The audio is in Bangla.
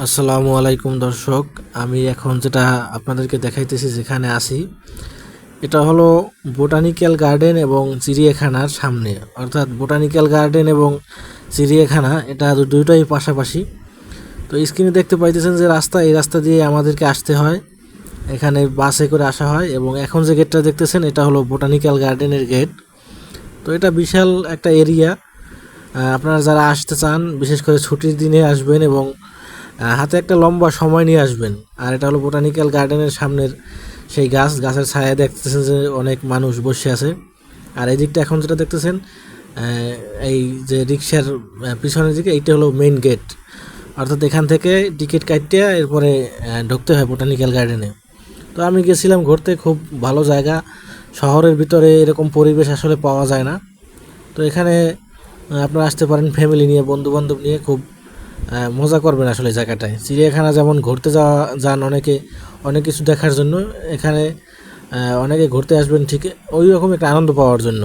আসসালামু আলাইকুম দর্শক, আমি এখন যেটা আপনাদেরকে দেখাইতেছি যেখানে আসি এটা হলো বোটানিক্যাল গার্ডেন এবং চিড়িয়াখানার সামনে। অর্থাৎ বোটানিক্যাল গার্ডেন এবং চিড়িয়াখানা, এটা দু- দুটোই পাশাপাশি। তো স্ক্রিনে দেখতে পাইতেছেন যে রাস্তা, এই রাস্তা দিয়ে আমাদেরকে আসতে হয়। এখানে বাসে করে আসা হয় এবং এখন যে গেটটা দেখতেছেন, এটা হলো বোটানিক্যাল গার্ডেনের গেট। তো এটা বিশাল একটা এরিয়া। আপনারা যারা আসতে চান, বিশেষ করে ছুটির দিনে আসবেন এবং হাতে একটা লম্বা সময় নিয়ে আসবেন। আর এটা হলো বোটানিক্যাল গার্ডেনের সামনের সেই গাছ, গাছের ছায়া দেখতেছেন যে অনেক মানুষ বসে আছে। আর এই দিকটা এখন যেটা দেখতেছেন এই যে রিক্সার পিছনের দিকে এইটা হলো মেইন গেট অর্থাৎ এখান থেকে টিকিট কাটিয়ে এরপরে ঢুকতে হয় বোটানিক্যাল গার্ডেনে। তো আমি গেছিলাম ঘুরতে, খুব ভালো জায়গা। শহরের ভিতরে এরকম পরিবেশ আসলে পাওয়া যায় না। তো এখানে আপনারা আসতে পারেন ফ্যামিলি নিয়ে বন্ধু বান্ধব নিয়ে, খুব মজা করবেন আসলে জায়গাটায়। চিড়িয়াখানা যেমন ঘুরতে যাওয়া যান অনেকে, অনেক কিছু দেখার জন্য এখানে অনেকে ঘুরতে আসবেন ঠিক ওই রকম একটা আনন্দ পাওয়ার জন্য।